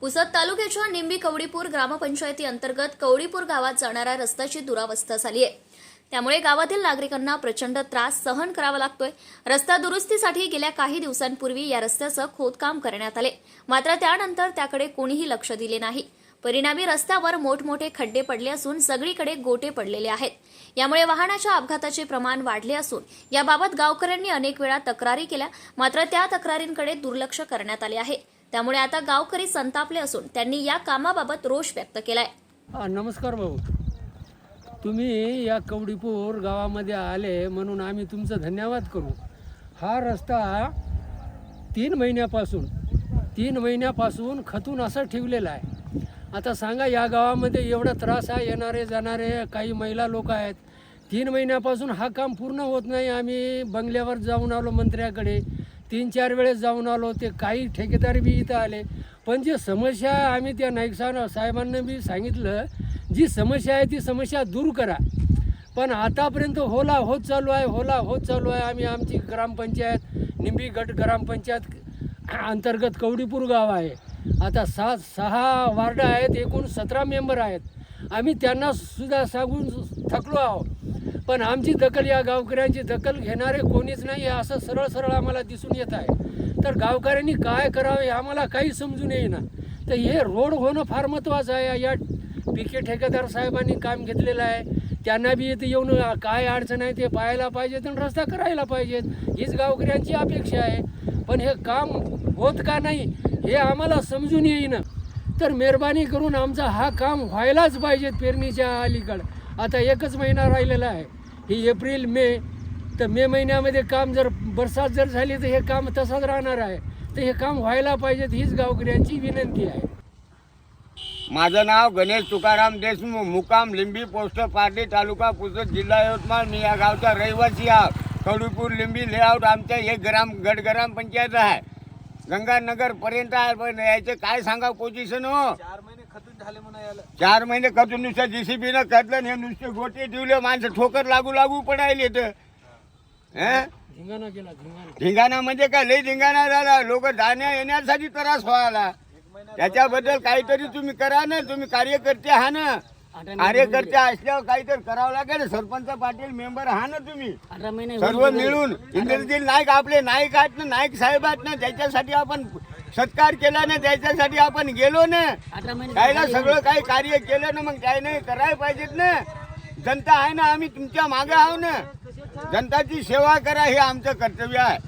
पुसद तालुक्याच्या निंबी कवडीपूर ग्रामपंचायती अंतर्गत कवडीपूर गावात जाणाऱ्या रस्त्याची दुरावस्था झाली आहे त्यामुळे गावातील नागरिकांना प्रचंड त्रास सहन करावा लागतोय. रस्ता दुरुस्तीसाठी गेल्या काही दिवसांपूर्वी या रस्त्याचं खोदकाम करण्यात आले. मात्र त्यानंतर त्याकडे कोणीही लक्ष दिले नाही. परिणामी रस्त्यावर मोठमोठे खड्डे पडले असून सगळीकडे गोटे पडलेले आहेत. यामुळे वाहनाच्या अपघाताचे प्रमाण वाढले असून याबाबत गावकऱ्यांनी अनेक वेळा तक्रारी केल्या. मात्र त्या तक्रारींकडे दुर्लक्ष करण्यात आले आहे. त्यामुळे आता गावकरी संतापले असून त्यांनी या कामाबाबत रोष व्यक्त केलाय. नमस्कार भाऊ. तुम्ही या कवडीपूर गावामध्ये आले म्हणून आम्ही तुमचं धन्यवाद करू. हा रस्ता तीन महिन्यापासून तीन महिन्यापासून खतून असं ठेवलेला आहे. आता सांगा या गावामध्ये एवढा त्रास आहे येणारे जाणारे काही महिला लोक आहेत. तीन महिन्यापासून हा काम पूर्ण होत नाही. आम्ही बंगल्यावर जाऊन आलो मंत्र्याकडे. तीन चार वेळेस जाऊन आलो ते काही ठेकेदार बी इथं आले. पण जी समस्या आम्ही त्या नाईक साहेब साहेबांना बी सांगितलं जी समस्या आहे ती समस्या दूर करा. पण आतापर्यंत होला होत चालू आहे होला होत चालू आहे. आम्ही आमची ग्रामपंचायत निंबी गट ग्रामपंचायत अंतर्गत कवडीपूर गाव आहे. आता सात सहा वार्ड आहेत एकूण सतरा मेंबर आहेत. आम्ही त्यांना सुद्धा सांगून थकलो आहोत. पण आमची दखल या गावकऱ्यांची दखल घेणारे कोणीच नाही आहे असं सरळ सरळ आम्हाला दिसून येत आहे. तर गावकऱ्यांनी काय करावे आम्हाला काही समजून येईना. तर हे रोड होणं फार महत्त्वाचं आहे. या पी के ठेकेदार साहेबांनी काम घेतलेलं आहे. त्यांना बी इथे येऊन काय अडचण आहे ते पाहायला पाहिजेत आणि रस्ता करायला पाहिजेत. हीच गावकऱ्यांची अपेक्षा आहे. पण हे काम होत का नाही हे आम्हाला समजून येईना. तर मेहरबानी करून आमचा हा काम व्हायलाच पाहिजेत पेरणीच्या अलीकडं. आता एकच महिना राहिलेला आहे. ही एप्रिल मे. तर मे महिन्यामध्ये काम जर बरसात जर झाली तर हे काम तसंच राहणार आहे. तर हे काम व्हायला पाहिजेत हीच गावकऱ्यांची विनंती आहे. माझं नाव गणेश तुकाराम देशमुख मुकाम लिंबी पोस्ट पार्टी तालुका पुसद जिल्हा यवतमाळ. मी या गावचा रहिवासी आहे कवडीपूर लिंबी लेआउट आमच्या एक ग्राम गट ग्राम पंचायत आहे. गंगानगर पर्यंत आहे पण याचे काय सांगा पोझिशन हो? चार महिने खतून नुसतं जीसीबीनं खतलं आणि हे नुसते गोटे ठेवले माणसं ठोकर लागू लागू पडायले तर. हं? धिंगाणा धिंगाणा. म्हणजे काय? लई धिंगाणा झाला. लोक जाण्या येण्यासाठी त्रास व्हायला. त्याच्याबद्दल काहीतरी तुम्ही करा ना. तुम्ही कार्यकर्ते हा ना. कार्यकर्ते असल्यावर काहीतरी करावं लागेल. सरपंच पाटील मेंबर हा ना तुम्ही. सर्व मिळून. इंद्रजीत नाईक आपले नाईक आहेत ना नाईक साहेब आहेत ना त्याच्यासाठी आपण सत्कार केला ना त्याच्यासाठी आपण गेलो ना. कायला सगळं काही कार्य केलं ना मग काय नाही करायला पाहिजेत ना. जनता आहे ना आम्ही तुमच्या मागे आहो ना. जनताची सेवा करा हे आमचं कर्तव्य आहे.